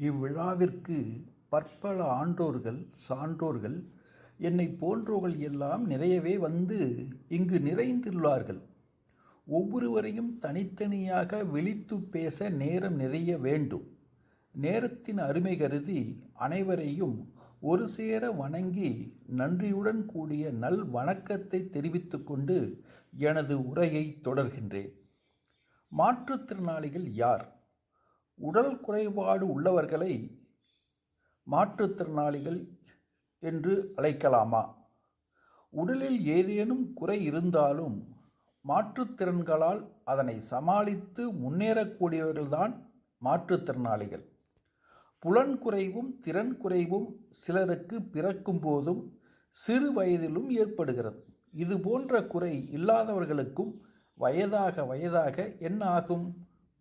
இவ்விழாவிற்கு பற்பல ஆண்டோர்கள் சான்றோர்கள் என்னை போன்றோர்கள் எல்லாம் நிறையவே வந்து இங்கு நிறைந்துள்ளார்கள். ஒவ்வொருவரையும் தனித்தனியாக விழித்து பேச நேரம் நிறைய வேண்டும். நேரத்தின் அருமை கருதி அனைவரையும் ஒரு சேர வணங்கி நன்றியுடன் கூடிய நல் வணக்கத்தை தெரிவித்து கொண்டு எனது உரையை தொடர்கின்றேன். மாற்றுத்திறனாளிகள் யார்? உடல் குறைபாடு உள்ளவர்களை மாற்றுத்திறனாளிகள் என்று அழைக்கலாமா? உடலில் ஏதேனும் குறை இருந்தாலும் மாற்றுத்திறன்களால் அதனை சமாளித்து முன்னேறக்கூடியவர்கள்தான் மாற்றுத்திறனாளிகள் புலன் குறைவும் திறன் குறைவும் சிலருக்கு பிறக்கும் போதும் சிறு வயதிலும் ஏற்படுகிறது. இது போன்ற குறை இல்லாதவர்களுக்கும் வயதாக வயதாக என்ன ஆகும்?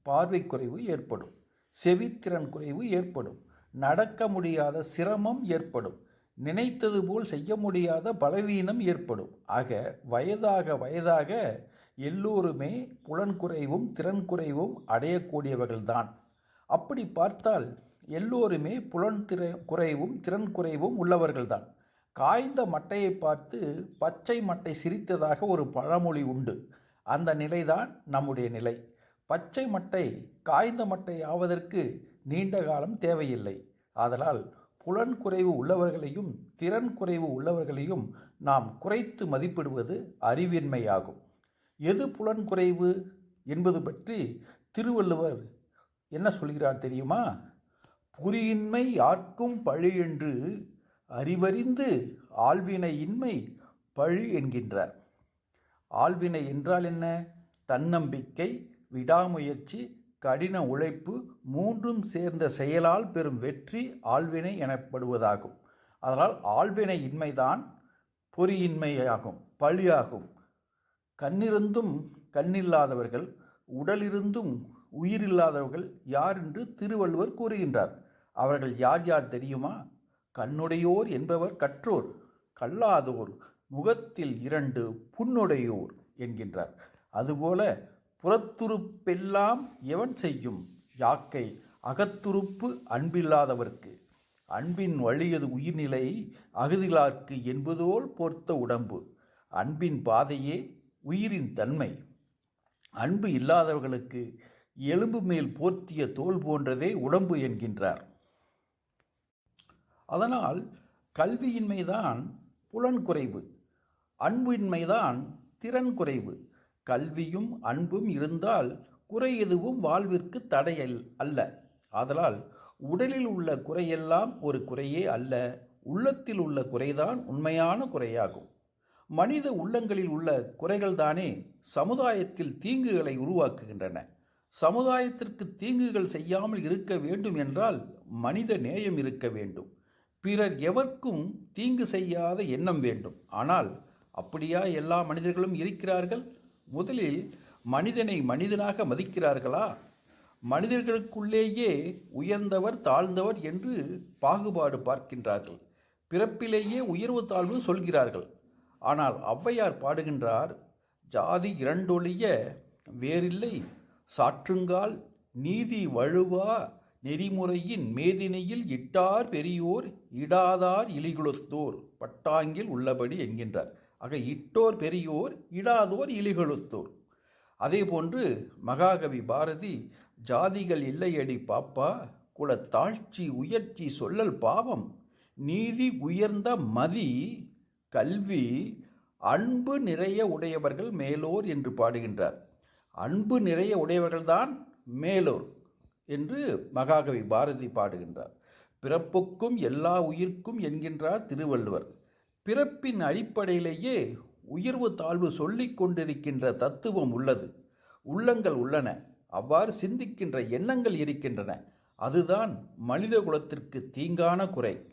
பார்வை குறைவு ஏற்படும். செவித்திறன் குறைவு ஏற்படும். நடக்க முடியாத சிரமம் ஏற்படும். நினைத்தது போல் செய்ய முடியாத பலவீனம் ஏற்படும். ஆக வயதாக வயதாக எல்லோருமே புலன் குறைவும் திறன் குறைவும் அடையக்கூடியவர்கள்தான். அப்படி பார்த்தால் எல்லோருமே புலன் திற குறைவும் திறன் குறைவும் உள்ளவர்கள்தான். காய்ந்த மட்டையை பார்த்து பச்சை மட்டை சிரித்ததாக ஒரு பழமொழி உண்டு. அந்த நிலைதான் நம்முடைய நிலை. பச்சை மட்டை காய்ந்த மட்டை ஆவதற்கு நீண்ட காலம் தேவையில்லை. ஆதலால் புலன் குறைவு உள்ளவர்களையும் திறன் குறைவு உள்ளவர்களையும் நாம் குறைத்து மதிப்பிடுவது அறிவின்மையாகும். எது புலன் குறைவு என்பது பற்றி திருவள்ளுவர் என்ன சொல்கிறார் தெரியுமா? புரியின்மை யார்க்கும் பழி என்று அறிவறிந்து ஆழ்வினையின்மை பழி என்கின்றார். ஆழ்வினை என்றால் என்ன? தன்னம்பிக்கை விடாமுயற்சி கடின உழைப்பு மூன்றும் சேர்ந்த செயலால் பெறும் வெற்றி ஆள்வினை எனப்படுவதாகும். அதனால் ஆள்வினை இன்மைதான் பொறியின்மையாகும் பழியாகும். கண்ணிருந்தும் கண்ணில்லாதவர்கள் உடலிருந்தும் உயிரில்லாதவர்கள் யார் என்று திருவள்ளுவர் கூறுகின்றார். அவர்கள் யார் யார் தெரியுமா? கண்ணுடையோர் என்பவர் கற்றோர் கல்லாதோர் முகத்தில் இரண்டு புண்ணுடையோர் என்கின்றார். அதுபோல புறத்துருப்பெல்லாம் எவன் செய்யும்? யாக்கை அகத்துருப்பு அன்பில்லாதவர்க்கு. அன்பின் வழியது உயிர்நிலை அகுதிலாக்கு என்பதோல் பொறுத்த உடம்பு. அன்பின் பாதையே உயிரின் தன்மை. அன்பு இல்லாதவர்களுக்கு எலும்பு மேல் போர்த்திய தோல் போன்றதே உடம்பு என்கின்றார். அதனால் கல்வியின்மைதான் புலன் குறைவு. அன்பின்மைதான் திறன் குறைவு. கல்வியும் அன்பும் இருந்தால் குறை எதுவும் வாழ்விற்கு தடையல் அல்ல. ஆதலால் உடலில் உள்ள குறையெல்லாம் ஒரு குறையே அல்ல உள்ளத்தில் உள்ள குறைதான் உண்மையான குறையாகும். மனித உள்ளங்களில் உள்ள குறைகள்தானே சமுதாயத்தில் தீங்குகளை உருவாக்குகின்றன. சமுதாயத்திற்கு தீங்குகள் செய்யாமல் இருக்க வேண்டும் என்றால் மனித நேயம் இருக்க வேண்டும். பிறர் எவர்க்கும் தீங்கு செய்யாத எண்ணம் வேண்டும். ஆனால் அப்படியா எல்லா மனிதர்களும் இருக்கிறார்கள்? முதலில் மனிதனை மனிதனாக மதிக்கிறார்களா? மனிதர்களுக்குள்ளேயே உயர்ந்தவர் தாழ்ந்தவர் என்று பாகுபாடு பார்க்கின்றார்கள். பிறப்பிலேயே உயர்வு தாழ்வு சொல்கிறார்கள். ஆனால் ஔவையார் பாடுகின்றார் ஜாதி இரண்டொழிய வேறில்லை. சாற்றுங்கால் நீதி வழுவா நெறிமுறையின் மேதினையில் இட்டார் பெரியோர் இடாதார் இலிகுலத்தோர் பட்டாங்கில் உள்ளபடி என்கின்றார். ஆக இட்டோர் பெரியோர் இடாதோர் இழிகொழுத்தோர். அதே போன்று மகாகவி பாரதி ஜாதிகள் இல்லையடி பாப்பா குல தாழ்ச்சி உயர்ச்சி சொல்லல் பாவம் நீதி உயர்ந்த மதி கல்வி அன்பு நிறைய உடையவர்கள் மேலோர் என்று பாடுகின்றார். அன்பு நிறைய உடையவர்கள்தான் மேலோர் என்று மகாகவி பாரதி பாடுகின்றார். பிறப்புக்கும் எல்லா உயிர்க்கும் என்கின்றார் திருவள்ளுவர். பிறப்பின் அடிப்படையிலேயே உயர்வு தாழ்வு சொல்லிக் கொண்டிருக்கின்ற தத்துவம் உள்ளது. உள்ளங்கள் உள்ளன. அவ்வாறு சிந்திக்கின்ற எண்ணங்கள் இருக்கின்றன. அதுதான் மனித குலத்திற்கு தீங்கான குறை.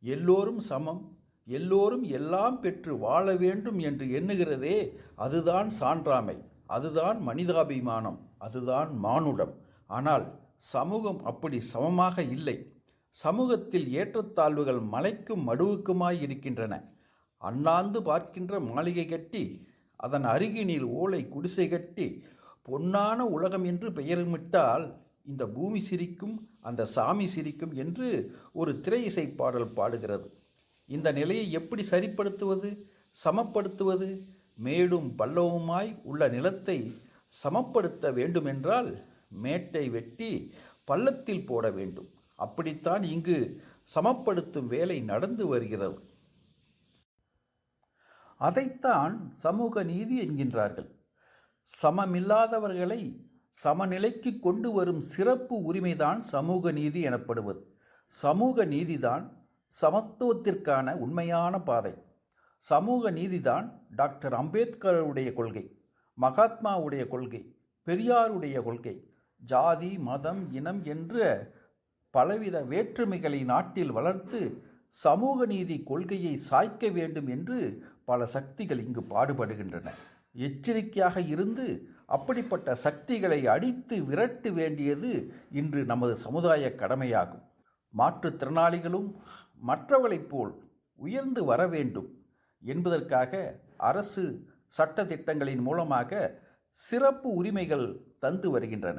எல்லோரும் சமம். எல்லோரும் எல்லாம் பெற்று வாழ வேண்டும் என்று எண்ணுகிறதே அதுதான் சான்றாமை. அதுதான் மனிதாபிமானம். அதுதான் மானுடம். ஆனால் சமூகம் அப்படி சமமாக இல்லை. சமூகத்தில் ஏற்றத்தாழ்வுகள் மலைக்கும் மடுவுக்குமாய் இருக்கின்றன. அண்ணாந்து பார்க்கின்ற மாளிகை கட்டி அதன் அருகினில் ஓலை குடிசை கட்டி பொன்னான உலகம் என்று பெயருமிட்டால் இந்த பூமி சிரிக்கும் அந்த சாமி சிரிக்கும் என்று ஒரு திரை இசை பாடல் பாடுகிறது. இந்த நிலையை எப்படி சரிப்படுத்துவது சமப்படுத்துவது? மேடும் பல்லவுமாய் உள்ள நிலத்தை சமப்படுத்த வேண்டுமென்றால் மேட்டை வெட்டி பள்ளத்தில் போட வேண்டும். அப்படித்தான் இங்கு சமப்படுத்தும் வேலை நடந்து வருகிறது. அதைத்தான் சமூக நீதி என்கின்றார்கள். சமமில்லாதவர்களை சமநிலைக்கு கொண்டு வரும் சிறப்பு உரிமைதான் சமூக நீதி எனப்படுவது. சமூக நீதிதான் சமத்துவத்திற்கான உண்மையான பாதை. சமூக நீதிதான் டாக்டர் அம்பேத்கருடைய கொள்கை மகாத்மாவுடைய கொள்கை பெரியாருடைய கொள்கை ஜாதி மதம் இனம் என்ற பலவித வேற்றுமைகளை நாட்டில் வளர்த்து சமூக நீதி கொள்கையை சாய்க்க வேண்டும் என்று பல சக்திகள் இங்கு பாடுபடுகின்றன. எச்சரிக்கையாக இருந்து அப்படிப்பட்ட சக்திகளை அடித்து விரட்ட வேண்டியது இன்று நமது சமுதாய கடமையாகும். மாற்றுத்திறனாளிகளும் மற்றவளைப் போல் உயர்ந்து வர வேண்டும் என்பதற்காக அரசு சட்ட திட்டங்களின் மூலமாக சிறப்பு உரிமைகள் தந்து வருகின்றன.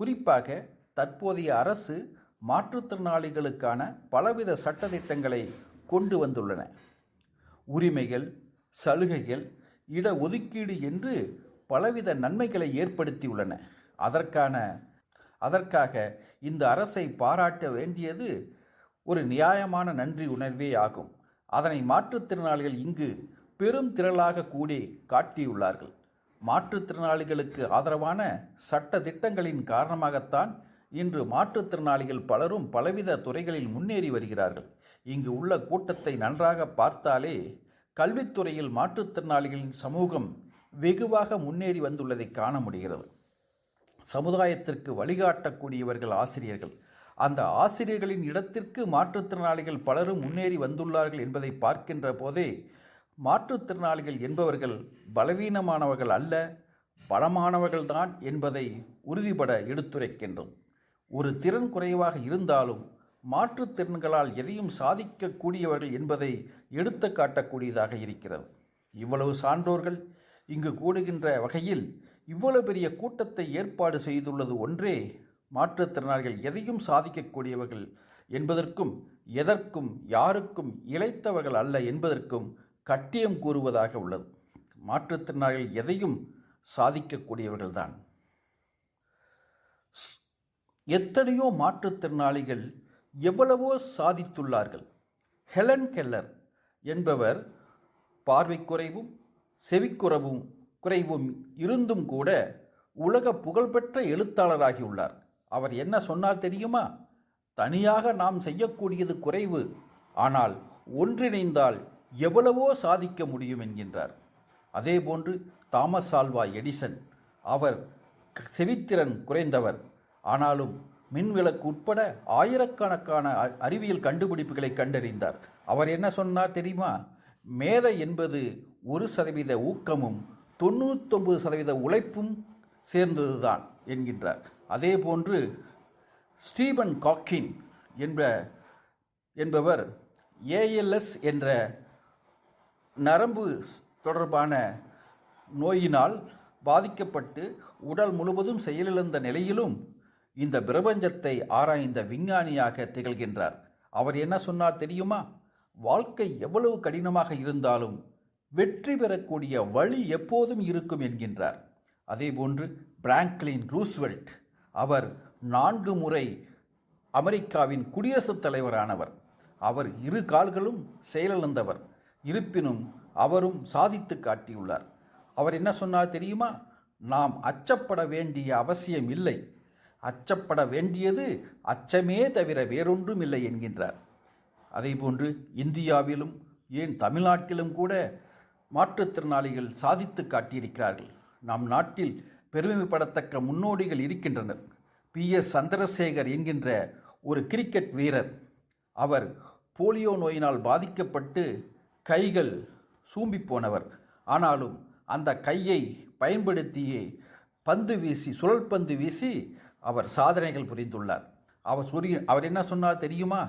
குறிப்பாக தற்போதைய அரசு மாற்றுத்திறனாளிகளுக்கான பலவித சட்டத்திட்டங்களை கொண்டு வந்துள்ளன. உரிமைகள் சலுகைகள் இட ஒதுக்கீடு என்று பலவித நன்மைகளை ஏற்படுத்தியுள்ளன. அதற்கான அதற்காக இந்த அரசை பாராட்ட வேண்டியது ஒரு நியாயமான நன்றி உணர்வே ஆகும். அதனை மாற்றுத்திறனாளிகள் இங்கு பெரும் திரளாக கூடி காட்டியுள்ளார்கள். மாற்றுத்திறனாளிகளுக்கு ஆதரவான சட்ட திட்டங்களின் காரணமாகத்தான் இன்று மாற்றுத்திறனாளிகள் பலரும் பலவித துறைகளில் முன்னேறி வருகிறார்கள். இங்கு உள்ள கூட்டத்தை நன்றாக பார்த்தாலே கல்வித்துறையில் மாற்றுத்திறனாளிகளின் சமூகம் வெகுவாக முன்னேறி வந்துள்ளதை காண முடிகிறது. சமுதாயத்திற்கு வழிகாட்டக்கூடியவர்கள் ஆசிரியர்கள். அந்த ஆசிரியர்களின் இடத்திற்கு மாற்றுத்திறனாளிகள் பலரும் முன்னேறி வந்துள்ளார்கள் என்பதை பார்க்கின்ற போதே மாற்றுத்திறனாளிகள் என்பவர்கள் பலவீனமானவர்கள் அல்ல பலமானவர்கள்தான் என்பதை உறுதிபட எடுத்துரைக்கின்றோம். ஒரு திறன் குறைவாக இருந்தாலும் மாற்றுத்திறன்களால் எதையும் சாதிக்கக்கூடியவர்கள் என்பதை எடுத்து காட்டக்கூடியதாக இருக்கிறது. இவ்வளவு சான்றோர்கள் இங்கு கூடுகின்ற வகையில் இவ்வளவு பெரிய கூட்டத்தை ஏற்பாடு செய்துள்ளது ஒன்றே மாற்றுத்திறனாளிகள் எதையும் சாதிக்கக்கூடியவர்கள் என்பதற்கும் எதற்கும் யாருக்கும் இழைத்தவர்கள் அல்ல என்பதற்கும் கட்டியம் கூறுவதாக உள்ளது. மாற்றுத்திறனாளிகள் எதையும் சாதிக்கக்கூடியவர்கள்தான். எத்தனையோ மாற்றுத்திறனாளிகள் எவ்வளவோ சாதித்துள்ளார்கள். ஹெலன் கெல்லர் என்பவர் பார்வை குறைவும் செவிக்குறவும் குறைவும் இருந்தும் கூட உலக புகழ்பெற்ற எழுத்தாளராகியுள்ளார். அவர் என்ன சொன்னார் தெரியுமா? தனியாக நாம் செய்யக்கூடியது குறைவு ஆனால் ஒன்றிணைந்தால் எவ்வளவோ சாதிக்க முடியும் என்கின்றார். அதேபோன்று தாமஸ் ஆல்வா எடிசன் அவர் செவித்திறன் குறைந்தவர். ஆனாலும் மின்விளக்கு உட்பட ஆயிரக்கணக்கான அ- அறிவியல் கண்டுபிடிப்புகளை கண்டறிந்தார். அவர் என்ன சொன்னார் தெரியுமா? மேதை என்பது ஒரு சதவீத ஊக்கமும் தொண்ணூத்தொன்பது சதவீத உழைப்பும் சேர்ந்ததுதான் என்கின்றார். அதே போன்று ஸ்டீபன் காக்கின் என்ப என்பவர் ஏஎல்எஸ் என்ற நரம்பு தொடர்பான நோயினால் பாதிக்கப்பட்டு உடல் முழுவதும் செயலிழந்த நிலையிலும் இந்த பிரபஞ்சத்தை ஆராய்ந்த விஞ்ஞானியாக திகழ்கின்றார். அவர் என்ன சொன்னார் தெரியுமா? வாழ்க்கை எவ்வளவு கடினமாக இருந்தாலும் வெற்றி பெறக்கூடிய வழி எப்போதும் இருக்கும் என்கின்றார். அதேபோன்று பிராங்க்லின் ரூஸ்வெல்ட் அவர் நான்கு முறை அமெரிக்காவின் குடியரசுத் தலைவரானவர். அவர் இரு கால்களும் செயலிழந்தவர். இருப்பினும் அவரும் சாதித்து காட்டியுள்ளார். அவர் என்ன சொன்னார் தெரியுமா? நாம் அச்சப்பட வேண்டிய அவசியம் இல்லை. அச்சப்பட வேண்டியது அச்சமே தவிர வேறொன்றும் இல்லை என்கின்றார். அதேபோன்று இந்தியாவிலும் ஏன் தமிழ்நாட்டிலும் கூட மாற்றுத்திறனாளிகள் சாதித்து காட்டியிருக்கிறார்கள். நம் நாட்டில் பெருமைப்படத்தக்க முன்னோடிகள் இருக்கின்றனர். பி. எஸ். சந்திரசேகர் என்கின்ற ஒரு கிரிக்கெட் வீரர். அவர் போலியோ நோயினால் பாதிக்கப்பட்டு கைகள் சூம்பி போனவர். ஆனாலும் அந்த கையை பயன்படுத்தியே பந்து வீசி சுழல் பந்து வீசி அவர் சாதனைகள் புரிந்துள்ளார். அவர் சொல்லி அவர் என்ன சொன்னார் தெரியுமா?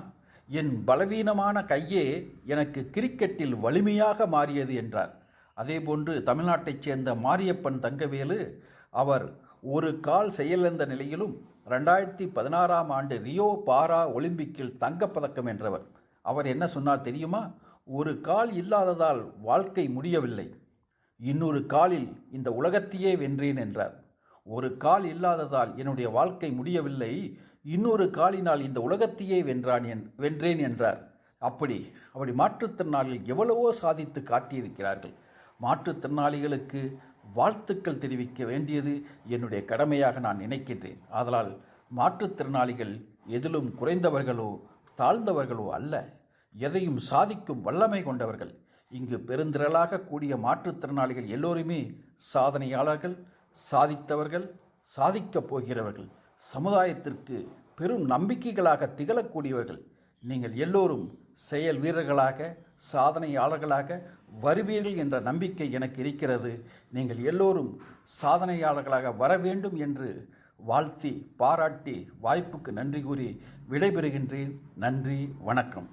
என் பலவீனமான கையே எனக்கு கிரிக்கெட்டில் வலிமையாக மாறியது என்றார். அதேபோன்று தமிழ்நாட்டைச் சேர்ந்த மாரியப்பன் தங்கவேலு அவர் ஒரு கால் செயலிழந்த நிலையிலும் ரெண்டாயிரத்தி பதினாறாம் ஆண்டு ரியோ பாரா ஒலிம்பிக்கில் தங்கப்பதக்கம் வென்றவர். அவர் என்ன சொன்னார் தெரியுமா? ஒரு கால் இல்லாததால் வாழ்க்கை முடியவில்லை. இன்னொரு காலில் இந்த உலகத்தையே வென்றேன் என்றார். ஒரு கால் இல்லாததால் என்னுடைய வாழ்க்கை முடியவில்லை இன்னொரு காலினால் இந்த உலகத்தையே வென்றான் என் வென்றேன் என்றார். அப்படி அப்படி மாற்றுத்திறனாளிகள் எவ்வளவோ சாதித்து காட்டியிருக்கிறார்கள். மாற்றுத்திறனாளிகளுக்கு வாழ்த்துக்கள் தெரிவிக்க வேண்டியது என்னுடைய கடமையாக நான் நினைக்கின்றேன். ஆதலால் மாற்றுத்திறனாளிகள் எதிலும் குறைந்தவர்களோ தாழ்ந்தவர்களோ அல்ல. எதையும் சாதிக்கும் வல்லமை கொண்டவர்கள். இங்கு பெருந்திரளாக கூடிய மாற்றுத்திறனாளிகள் எல்லோருமே சாதனையாளர்கள். சாதித்தவர்கள் சாதிக்கப் போகிறவர்கள் சமுதாயத்திற்கு பெரும் நம்பிக்கைகளாக திகழக்கூடியவர்கள் நீங்கள் எல்லோரும் செயல் வீரர்களாக சாதனையாளர்களாக வருவீர்கள் என்ற நம்பிக்கை எனக்கு இருக்கிறது. நீங்கள் எல்லோரும் சாதனையாளர்களாக வர வேண்டும் என்று வாழ்த்தி பாராட்டி வாய்ப்புக்கு நன்றி கூறி விடைபெறுகின்றேன். நன்றி வணக்கம்.